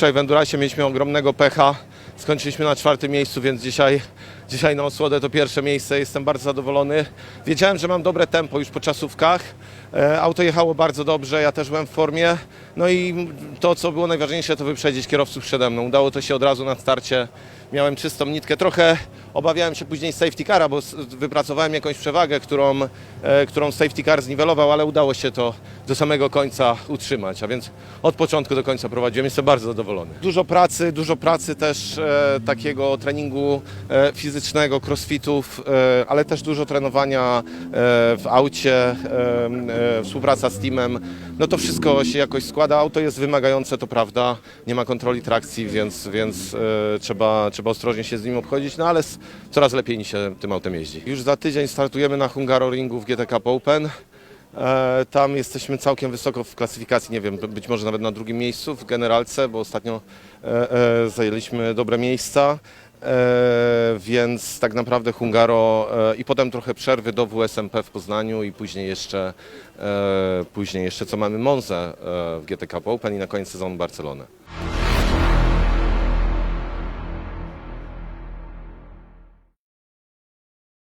Wczoraj w Endurasie mieliśmy ogromnego pecha. Skończyliśmy na czwartym miejscu, więc dzisiaj, dzisiaj na Osłodę to pierwsze miejsce. Jestem bardzo zadowolony. Wiedziałem, że mam dobre tempo już po czasówkach. E, Auto jechało bardzo dobrze, ja też byłem w formie. No i to, co było najważniejsze, to wyprzedzić kierowców przede mną. Udało to się od razu na starcie. Miałem czystą nitkę. Trochę obawiałem się później safety cara, bo wypracowałem jakąś przewagę, którą, e, którą safety car zniwelował, ale udało się to do samego końca utrzymać. A więc od początku do końca prowadziłem. Jestem bardzo zadowolony. Dużo pracy, dużo pracy też e, takiego treningu e, fizycznego, crossfitów, e, ale też dużo trenowania e, w aucie, e, współpraca z teamem. No to wszystko się jakoś składa. Auto jest wymagające, to prawda. Nie ma kontroli trakcji, więc, więc trzeba, trzeba ostrożnie się z nim obchodzić, no ale coraz lepiej się tym autem jeździ. Już za tydzień startujemy na Hungaroringu w GT Cup Open. Tam jesteśmy całkiem wysoko w klasyfikacji, nie wiem, być może nawet na drugim miejscu w generalce, bo ostatnio zajęliśmy dobre miejsca. E, więc tak naprawdę Hungaro e, i potem trochę przerwy do WSMP w Poznaniu i później jeszcze, e, później jeszcze co mamy Monzę e, w GT Cup Open i na koniec sezonu Barcelonę.